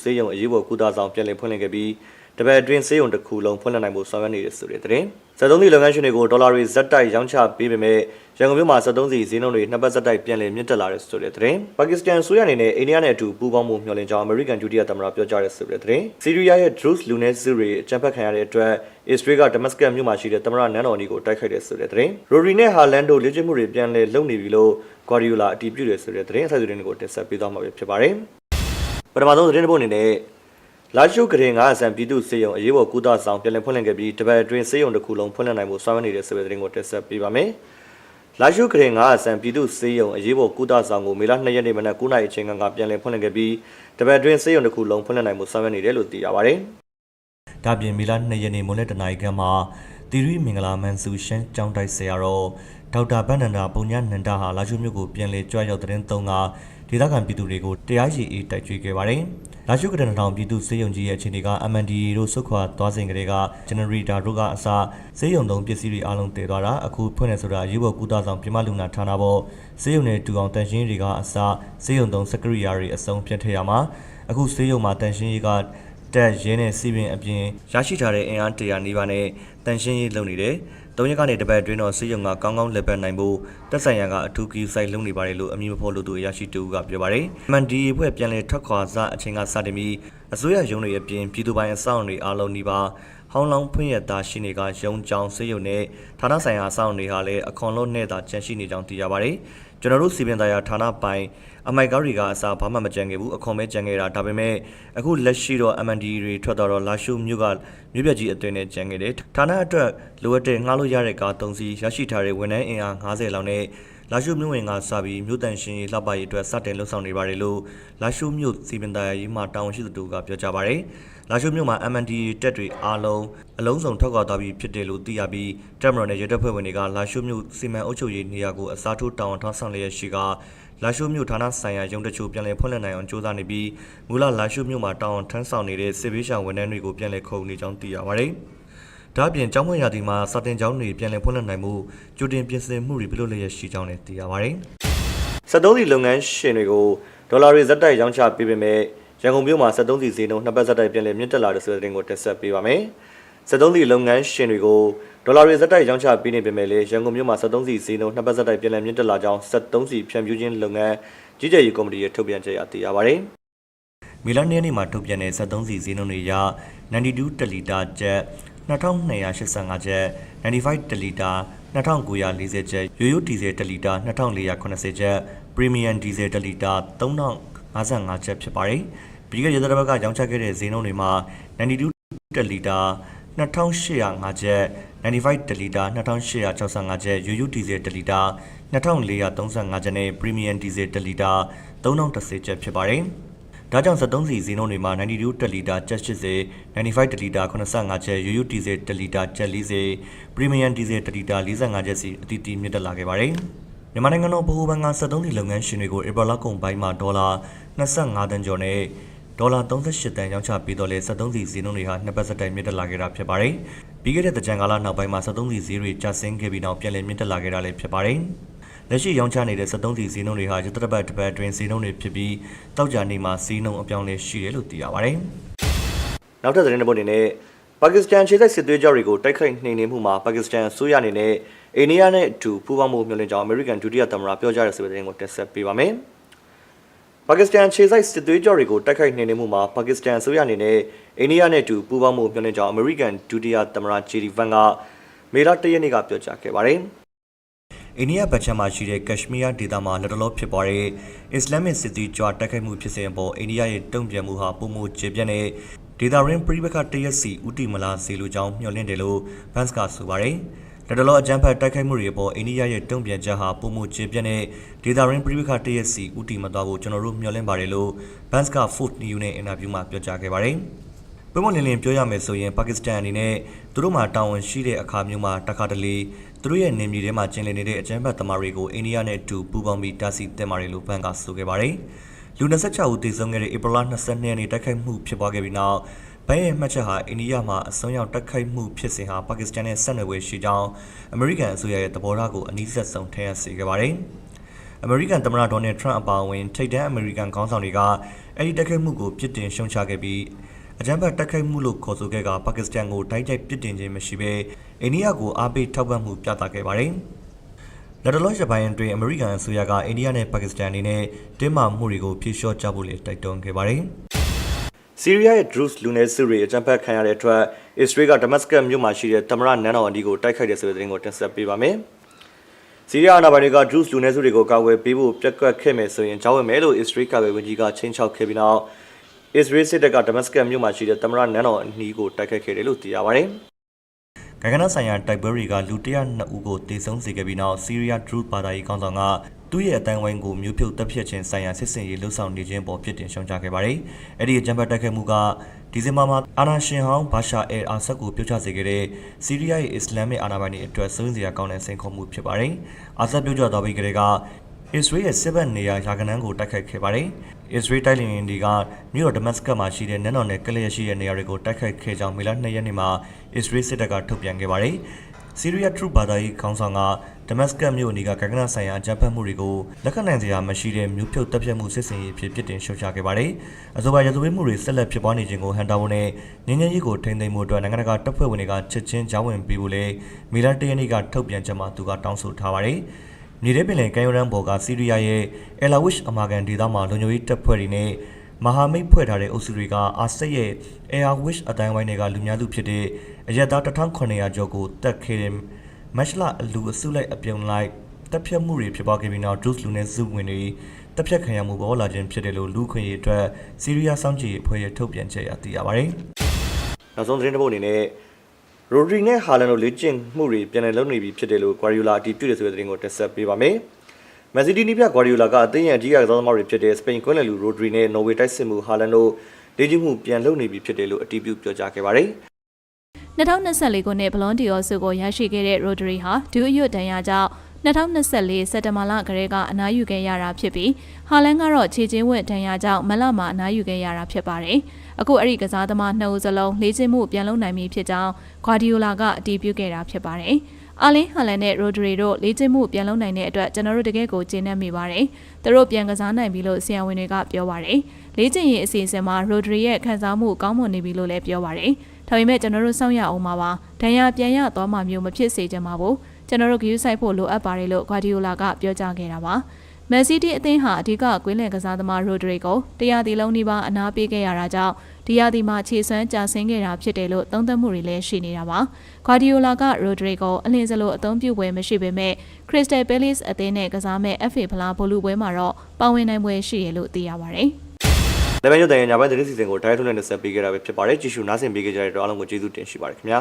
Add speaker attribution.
Speaker 1: စေယုံအရေးပေါ်ကုသဆောင်ပြန်လည်ဖွင့်လှစ်ခဲ့ပြီးတပတ်အတွင်းစေယုံတစ်ခုလုံးဖွင့်လှစ်နိုင်မှုဆောင်ရွက်နေတယ်ဆိုတဲ့သတင်း။73စီလုပ်ငန်းရှင်တွေကိုဒေါ်လာတွေဇက်တိုက်ရောင်းချပေးပေမဲ့ရန်ကုန်မြို့မှာ73စီဈေးနှုန်းတွေနှစ်ပတ်ဇက်တိုက်ပြန်လည်မြင့်တက်လာတယ်ဆိုတဲ့သတင်း။ပါကစ္စတန်ဆိုရအနေနဲ့အိန္ဒိယနဲ့အတူပူးပေါင်းမှုမျှော်လင့်ကြောင်းအမေရိကန်ဒုတိယသမ္မတပြောကြားတဲ့ဆိုတဲ့သတင်း။ဆီးရီးယားရဲ့ Druze လူနည်းစုတွေအကြမ်းဖက်ခံရတဲ့အတွက်အစ္စရေးကဒမတ်စကတ်မြို့မှာရှိတဲ့သမ္မတနန်းတော်နီကိုတိုက်ခိုက်တဲ့ဆိုတဲ့သတင်း။ရိုရီနဲ့ဟာလန်တို့လေ့ကျင့်မှုတွေပြန်လည်လုပ်နေပြီလို့ဂွာဒီယိုလာအတည်ပြုတယ်ဆိုတဲ့သတင်းအဆက်အသွယ်တွေကိုတင်ဆက်ပေးသွားမှာဖြစ်ပါတယ်။ ပထမဆုံးသတင်းတစ်ပုဒ်အနေနဲ့လာရှုကရင်9ဆန်ပြည်သူစေယုံအရေးပေါ်ကုသဆောင်ပြန်လည်ဖွင့်လှစ်ခဲ့ပြီးတပတ်အတွင်းစေယုံတစ်ခုလုံးဖွင့်လှစ်နိုင်မှုဆောင်ရွက်နေတဲ့ဆိုတဲ့သတင်းကိုတင်ဆက်ပေးပါမယ်။လာရှုကရင်9ဆန်ပြည်သူစေယုံအရေးပေါ်ကုသဆောင်ကိုမေလ2ရက်နေ့မနက်9:00နာရီအချိန်ကပြန်လည်ဖွင့်လှစ်ခဲ့ပြီးတပတ်အတွင်းစေယုံတစ်ခုလုံးဖွင့်လှစ်နိုင်မှုဆောင်ရွက်နေတယ်လို့သိရပါတယ်။
Speaker 2: ဒါပြင်မီလာ2ရက်နေ့မွန်းလက်တနာရီခန့်မှာတီရီမင်္ဂလာမန်စုရှမ်းကျောင်းတိုက်ဆရာတော်ဒေါက်တာဗန္နန္ဒာပုံညနန္ဒာဟာလာရှုမြို့ကိုပြန်လည်ကြွရောက်တဲ့တုံးက ဒေသခံပြည်သူတွေကိုတရားရည်အေးတိုက်ကြွေးခဲ့ပါတယ်။လာရှုကရဏထောင်ပြည်သူစေယုံကြီးရဲ့အခြေအနေက MNDA တို့ဆုတ်ခွာသွားစဉ်ကတည်းက generator တို့ကအစစေယုံသုံးပစ္စည်းတွေအလုံးတည်သွားတာအခုဖွင့်နေဆိုတာရေးပေါ်ကုသဆောင်ပြမလူနာဌာနပေါ်စေယုံနဲ့တူအောင်တန်ရှင်းတွေကအစစေယုံသုံးစကရိယာတွေအစုံပြတ်ထည့်ရမှာအခုစေယုံမှာတန်ရှင်းရေးကတက်ရင်းနဲ့စီပင်အပြင်ရရှိထားတဲ့အင်အားတရာနီးပါးနဲ့တန်ရှင်းရေးလုပ်နေတယ်။ သုံးရက်ကနေတစ်ပတ်အတွင်းတော့စေယုံကကောင်းကောင်းလက်ပတ်နိုင်ဖို့တက်ဆိုင်ရန်ကအထူးကြီးစိုက်လုပ်နေပါတယ်လို့အမည်မဖော်လို့သူအရာရှိတူကပြောပါတယ်။ MNDA ဖွဲ့ပြန်လည်ထွက်ခွာစအချိန်ကစတင်ပြီးအစိုးရရုံးတွေအပြင်ပြည်သူပိုင်အဆောက်အုံတွေအားလုံးဒီပါဟောင်းလောင်းဖွင့်ရတာရှိနေကရုံကြောင်စေယုံနဲ့ဌာနဆိုင်ရာအဆောက်အုံတွေဟာလည်းအခွန်လုံးနဲ့သာကျန်ရှိနေကြောင်းသိရပါတယ်။ ကျွန်တော်တို့စီပင်သားရဌာနပိုင်အမိုက်ကားတွေကအစားဘာမှမကြံခဲ့ဘူးအခွန်ပဲကြံခဲ့တာဒါပေမဲ့အခုလက်ရှိတော့ MND တွေထွက်တော့လာရှုမြို့ကမြို့ပြကြီးအသွင်နဲ့ကြံခဲ့တယ်ဌာနအတွက်လိုအပ်တဲ့ငှားလို့ရတဲ့ကား၃စီးရရှိထားတဲ့ဝန်ထမ်းအင်အား90လောက်နဲ့လာရှုမြို့ဝင်ကစပြီးမြို့တန်ရှင်ရေးလှပရေးအတွက်စတင်လှုပ်ဆောင်နေပါတယ်လို့လာရှုမြို့စီပင်သားရေးမှတာဝန်ရှိသူတို့ကပြောကြားပါတယ် လာရှုမြို့မှာ MND တက်တွေအားလုံးအလုံးစုံထောက်ခွာသွားပြီးဖြစ်တယ်လို့သိရပြီးတက်မတော်နဲ့ရဲတပ်ဖွဲ့ဝင်တွေကလာရှုမြို့စီမံအုပ်ချုပ်ရေးနေရာကိုအစားထိုးတောင်းဝန်ထောက်ဆောင်လျက်ရှိကလာရှုမြို့ဌာနဆိုင်ရာရုံးတချို့ပြန်လည်ဖွင့်လှစ်နိုင်အောင်ကြိုးစားနေပြီးမူလလာရှုမြို့မှာတောင်းဝန်ထမ်းဆောင်နေတဲ့စစ်ဘေးရှောင်ဝန်ထမ်းတွေကိုပြန်လည်ခုံနေကြောင်းသိရပါတယ်။ဒါ့အပြင်ကျောင်းမွေရာသီမှာစာတင်ကျောင်းတွေပြန်လည်ဖွင့်လှစ်နိုင်မှုကြိုတင်ပြင်ဆင်မှုတွေပြုလုပ်လျက်ရှိကြောင်းလည်းသိရပါတယ်။
Speaker 1: 73စီလုပ်ငန်းရှင်တွေကိုဒေါ်လာတွေဇက်တိုက်ရောင်းချပေးပေမဲ့ ရန်ကုန်မြို့မှာ73စီဈေးနှုန်းနှစ်ပတ်ဇက်တိုက်ပြန်လည်မြင့်တက်လာတဲ့ဆိုတဲ့သတင်းကိုတင်ဆက်ပေးပါမယ်။73စီလုပ်ငန်းရှင်တွေကိုဒေါ်လာတွေဇက်တိုက်ရောင်းချပေးနေပေမဲ့လည်းရန်ကုန်မြို့မှာ73စီဈေးနှုန်းနှစ်ပတ်ဇက်တိုက်ပြန်လည်မြင့်တက်လာကြောင်း73စီဖြန့်ဖြူးခြင်းလုပ်ငန်းကြီးကြပ်ရေးကော်မတီရဲ့ထုတ်ပြန်ချက်အရသိရပါတယ်။
Speaker 2: မီလန်နေ့နေ့မှာထုတ်ပြန်တဲ့73စီဈေးနှုန်းတွေရ92တလီတာကျပ်2285ကျပ်95တလီတာ2940ကျပ်ရိုးရိုးဒီဇယ်တလီတာ2480ကျပ်ပရီမီယံဒီဇယ်တလီတာ 3055ကျပ်ဖြစ်ပါတယ်။ပြီးခဲ့တဲ့ရက်သတ္တပတ်ကရောင်းချခဲ့တဲ့ဈေးနှုန်းတွေမှာ92တလီတာ2805ကျပ်95တလီတာ2865ကျပ်ရိုးရိုးဒီဇယ်တလီတာ2435ကျပ်နဲ့ပရီမီယံဒီဇယ်တလီတာ3010ကျပ်ဖြစ်ပါတယ်။ဒါကြောင့်73စီဈေးနှုန်းတွေမှာ92တက်လီတာကျပ်80 95တက်လီတာ85ကျပ်ရိုးရိုးဒီဇယ်တက်လီတာကျပ်40ပရီမီယံဒီဇယ်တက်လီတာ45ကျပ်စီအတီးတီးမြင့်တက်လာခဲ့ပါတယ်။ မြန်မာနိုင်ငံတော်ဗဟိုဘဏ်က73စီလုပ်ငန်းရှင်တွေကိုဧပြီလကုန်ပိုင်းမှာဒေါ်လာ25တန်းကျော်နဲ့ဒေါ်လာ38တန်းရောင်းချပေးတော့လဲ73စီဈေးနှုန်းတွေဟာနှစ်ပတ်ဆက်တိုင်မြင့်တက်လာခဲ့တာဖြစ်ပါတယ်။ပြီးခဲ့တဲ့ကြံကာလနောက်ပိုင်းမှာ73စီဈေးတွေကျဆင်းခဲ့ပြီးနောက်ပြန်လည်မြင့်တက်လာခဲ့တာလည်းဖြစ်ပါတယ်။လက်ရှိရောင်းချနေတဲ့73စီဈေးနှုန်းတွေဟာရတပတ်တစ်ပတ်အတွင်းဈေးနှုန်းတွေဖြစ်ပြီးတောက်ကြနေမှာဈေးနှုန်းအပြောင်းလဲရှိတယ်လို့သိရပါတယ်။
Speaker 1: နောက်ထပ်သတင်းတစ်ပုဒ်အနေနဲ့ပါကစ္စတန်ခြေစိုက်စစ်သွေးကြောတွေကိုတိုက်ခိုက်နှိမ်နင်းမှုမှာပါကစ္စတန်အစိုးရအနေနဲ့ အိန္ဒိယနဲ့အတူပူးပေါင်းမှုမျှော်လင့်ကြောင်းအမေရိကန်ဒုတိယသမ္မတပြောကြားတဲ့ဆိုတဲ့သတင်းကိုတင်ဆက်ပေးပါမယ်။ပါကစ္စတန်ခြေစိုက်စစ်သွေးကြောတွေကိုတိုက်ခိုက်နှိမ်နင်းမှုမှာပါကစ္စတန်အစိုးရအနေနဲ့အိန္ဒိယနဲ့အတူပူးပေါင်းမှုမျှော်လင့်ကြောင်းအမေရိကန်ဒုတိယသမ္မတဂျီဒီဗန်ကမေလ၁ရက်နေ့ကပြောကြားခဲ့ပါတယ်။
Speaker 2: အိန္ဒိယဗချမ်းမှာရှိတဲ့ကက်ရှမီးယားဒေသမှာလက်တလောဖြစ်ပွားတဲ့အစ္စလာမစ်စစ်သွေးကြွတိုက်ခိုက်မှုဖြစ်စဉ်အပေါ်အိန္ဒိယရဲ့တုံ့ပြန်မှုဟာပုံမကျေပြန့်တဲ့ဒေတာရင်းပြည်ပခတရက်စီဥတီမလာစီလူကြောင်းမျှော်လင့်တယ်လို့ဘန့်စ်ကဆိုပါတယ်။ လက်တလောအကြမ်းဖက်တိုက်ခိုက်မှုတွေအပေါ်အိန္ဒိယရဲ့တုံ့ပြန်ချက်ဟာပုံမကျေပြန့်တဲ့ဒေတာရင်းပြည်ပခတရက်စီဥတီမသွားဖို့ကျွန်တော်တို့မျှော်လင့်ပါတယ်လို့ဘန့်စ်က Food News နဲ့အင်တာဗျူးမှာပြောကြားခဲ့ပါတယ်။ပုံမလင်းလင်းပြောရမယ်ဆိုရင်ပါကစ္စတန်အနေနဲ့သူတို့မှာတာဝန်ရှိတဲ့အခါမျိုးမှာတခါတလေသူတို့ရဲ့နေမြေထဲမှာကျင်းလည်နေတဲ့အကြမ်းဖက်သမားတွေကိုအိန္ဒိယနဲ့အတူပူးပေါင်းပြီးတားဆီးတင်ပါတယ်လို့ဘန်ကဆိုခဲ့ပါတယ်။လူ26ဦးသေဆုံးခဲ့တဲ့ဧပြီလ22ရက်နေ့တိုက်ခိုက်မှုဖြစ်ပွားခဲ့ပြီးနောက် ဘန်ရဲ့မှတ်ချက်ဟာအိန္ဒိယမှာအစွန်းရောက်တိုက်ခိုက်မှုဖြစ်စဉ်ဟာပါကစ္စတန်နဲ့ဆက်နွယ်ဝေရှိကြောင်းအမေရိကန်အစိုးရရဲ့သဘောထားကိုအနည်းဆက်ဆုံးထည့်ရစေခဲ့ပါတယ်။အမေရိကန်သမ္မတဒေါ်နယ်ထရန့်အပါအဝင်ထိပ်တန်းအမေရိကန်ခေါင်းဆောင်တွေကအဲ့ဒီတိုက်ခိုက်မှုကိုပြစ်တင်ရှုံချခဲ့ပြီးအကြမ်းဖက်တိုက်ခိုက်မှုလို့ခေါ်ဆိုခဲ့ကပါကစ္စတန်ကိုတိုက်ရိုက်ပြစ်တင်ခြင်းမရှိဘဲအိန္ဒိယကိုအားပေးထောက်ပံ့မှုပြသခဲ့ပါတယ်။လက်တလောရပိုင်းအတွင်းအမေရိကန်အစိုးရကအိန္ဒိယနဲ့ပါကစ္စတန်အနေနဲ့တင်းမာမှုတွေကိုဖြေလျှော့ကြဖို့လည်းတိုက်တွန်းခဲ့ပါတယ်။
Speaker 1: ဆီးရီးယားရဲ့ Druze လူနည်းစုတွေအကြမ်းဖက်ခံရတဲ့အတွက်အစ္စရေးကဒမတ်စကတ်မြို့မှာရှိတဲ့တမရနန်းတော်အဒီကိုတိုက်ခိုက်တယ်ဆိုတဲ့သတင်းကိုတင်ဆက်ပေးပါမယ်။ဆီးရီးယားအာဏာပိုင်တွေက Druze လူနည်းစုတွေကိုကာကွယ်ပေးဖို့ပြက်ကွက်ခဲ့မယ်ဆိုရင်ကြောင်းဝင်မယ်လို့အစ္စရေးကာကွယ်ဝန်ကြီးကချင်းချောက်ခဲ့ပြီးနောက်အစ္စရေးစစ်တပ်ကဒမတ်စကတ်မြို့မှာရှိတဲ့တမရနန်းတော်အနီးကိုတိုက်ခိုက်ခဲ့တယ်လို့သိရပါတယ်။
Speaker 2: ဂဂနဆိုင်ရာတိုက်ပွဲတွေကလူ102ဦးကိုတေဆုံးစေခဲ့ပြီးနောက်ဆီးရီးယားဒရုဘာသာရေးခေါင်းဆောင်ကသူ့ရဲ့အတိုင်းဝိုင်းကိုမြို့ဖြုတ်တပ်ဖြတ်ခြင်းဆိုင်ရာစစ်စင်ရေးလှုပ်ဆောင်နေခြင်းပေါ်ဖြစ်တင်ရှုံချခဲ့ပါတယ်။အဲ့ဒီအကြမ်းဖက်တိုက်ခိုက်မှုကဒီဇင်ဘာမှာအာနာရှင်ဟောင်းဘာရှာအယ်အာဆတ်ကိုပြုတ်ချစေခဲ့တဲ့ဆီးရီးယားရဲ့အစ္စလာမစ်အာဏာပိုင်တွေအတွက်စိုးရိမ်စရာကောင်းတဲ့စိန်ခေါ်မှုဖြစ်ပါတယ်။အာဆတ်ပြုတ်ကျသွားပြီးကလေးကအစ္စရေးရဲ့စစ်ဘက်နေရာယာကနန်းကိုတိုက်ခိုက်ခဲ့ပါတယ်။အစ္စရေးတိုက်လင်ရင်တွေကမြို့တော်ဒမတ်စကတ်မှာရှိတဲ့နန်းတော်နယ်ကလျက်ရှိတဲ့နေရာတွေကိုတိုက်ခိုက်ခဲ့ကြောင်းမေလ2ရက်နေ့မှာအစ္စရေးစစ်တပ်ကထုတ်ပြန်ခဲ့ပါတယ်။ ဆီးရီးယားထရုဘာသာရေးခေါင်းဆောင်ကဒမတ်စကတ်မြို့အနီးကကကနဆိုင်ရာအကြမ်းဖက်မှုတွေကိုလက်ခံနိုင်စရာမရှိတဲ့မြို့ဖြုတ်တပ်ဖြတ်မှုစစ်စင်ရေးဖြစ်ဖြစ်တင်ရှုတ်ချခဲ့ပါတယ်။အဆိုပါရဇဝေးမှုတွေဆက်လက်ဖြစ်ပွားနေခြင်းကိုဟန်တာဝန်နဲ့ငင်းငယ်ရေးကိုထိန်းသိမ်းမှုအတွက်နိုင်ငံတကာတပ်ဖွဲ့ဝင်တွေကချက်ချင်းကြောင်းဝင်ပြီးဖို့လေမေလ1ရက်နေ့ကထုတ်ပြန်ချက်မှာသူကတောင်းဆိုထားပါတယ်။မြေထဲပင်လယ်ကမ်းရိုးတန်းပေါ်ကဆီးရီးယားရဲ့အလာဝစ်အမာကန်ဒေသမှာလုံခြုံရေးတပ်ဖွဲ့တွေနဲ့ မဟာမိတ်ဖွဲ့ထားတဲ့အုပ်စုတွေကအာဆက်ရဲ့ Air Wish အတိုင်းဝိုင်းတွေကလူများစုဖြစ်တဲ့အရက်သား1900ကျော်ကိုတက်ခဲ့တဲ့မက်ရှလာအလူအစုလိုက်အပြုံလိုက်တပ်ဖြတ်မှုတွေဖြစ်ပွားခဲ့ပြီးနောက်ဒရုစ်လူနဲ့စုဝင်တွေတပ်ဖြတ်ခံရမှုပေါ်လာခြင်းဖြစ်တယ်လို့လူခွင့်ရေးအတွက်ဆီးရီးယားစောင့်ကြည့်ရေးအဖွဲ့ရဲ့ထုတ်ပြန်ချက်အရသိရပါတယ်။
Speaker 1: နောက်ဆုံးသတင်းတစ်ပုဒ်အနေနဲ့ရိုဒရီနဲ့ဟာလန်တို့လေ့ကျင့်မှုတွေပြန်လည်လုပ်နေပြီဖြစ်တယ်လို့ဂွာရီယိုလာအတည်ပြုတယ်ဆိုတဲ့သတင်းကိုတင်ဆက်ပေးပါမယ်။ မက်ဆီဒီနီးပြဂွာရီယိုလာကအသင်းရဲ့အကြီးအကဲသောသမားတွေဖြစ်တဲ့စပိန်ကွင်းလယ်လူရိုဒရီနဲ့နော်ဝေတိုက်စစ်မှုဟာလန်တို့လေ့ကျင့်မှုပြန်လုပ်နေပြီဖြစ်တယ်လို့အတည်ပြုပြောကြားခဲ့ပါတယ်။
Speaker 3: 2024ခုနှစ်ဘလွန်ဒီယောဆုကိုရရှိခဲ့တဲ့ရိုဒရီဟာဒူးအရွတ်တန်ရာကြောင့်2024စက်တဘာလကလေးကအနားယူခဲ့ရတာဖြစ်ပြီးဟာလန်ကတော့ခြေချင်းဝတ်တန်ရာကြောင့်မလမှာအနားယူခဲ့ရတာဖြစ်ပါတယ်။အခုအဲ့ဒီကစားသမားနှစ်ဦးစလုံးလေ့ကျင့်မှုပြန်လုပ်နိုင်ပြီဖြစ်ကြောင်းဂွာဒီယိုလာကအတည်ပြုခဲ့တာဖြစ်ပါတယ်။ အာလင်းဟာလန်နဲ့ရိုဒရီတို့လေ့ကျင့်မှုပြန်လုပ်နိုင်တဲ့အတွက်ကျွန်တော်တို့တကယ်ကိုကျေနပ်မိပါတယ်။သူတို့ပြန်ကစားနိုင်ပြီလို့ဆရာဝန်တွေကပြောပါတယ်။လေ့ကျင့်ရေးအစီအစဉ်မှာရိုဒရီရဲ့ခံစားမှုကောင်းမွန်နေပြီလို့လည်းပြောပါတယ်။ဒါပေမဲ့ကျွန်တော်တို့စောင့်ရအောင်ပါပါ။ဒဏ်ရာပြန်ရသွားမှမျိုးမဖြစ်စေချင်ပါဘူး။ကျွန်တော်တို့ဂယူးဆိုင်ဖို့လိုအပ်ပါတယ်လို့ဂွာဒီယိုလာကပြောကြားခဲ့တာပါ။မက်ဆီတီအသင်းဟာအဓိကကွင်းလယ်ကစားသမားရိုဒရီကိုတရားတီလုံးနီးပါးအနားပေးခဲ့ရတာကြောင့် ဒီယာဒီမှာခြေစွမ်းကျဆင်းခဲ့တာဖြစ်တယ်လို့သုံးသပ်မှုတွေလည်းရှိနေတာပါ။ဂွာဒီယိုလာကရိုဒရီကိုအလင်းစလိုအသုံးပြုပွဲမရှိပေမဲ့ခရစ္စတယ်ပဲလစ်အသင်းနဲ့ကစားမဲ့ FA ဖလားဘောလူပွဲမှာတော့ပါဝင်နိုင်ပွဲရှိရလို့သိရပါတယ်။
Speaker 1: လက်မရုပ်တန်ရညာပိုင်းသတင်းစီစဉ်ကိုတိုင်းထုံးနဲ့ဆက်ပေးခဲ့တာပဲဖြစ်ပါတယ်ကြည့်ရှုနားဆင်ပေးကြတဲ့အတွက်အားလုံးကိုကျေးဇူးတင်ရှိပါတယ်ခင်ဗျာ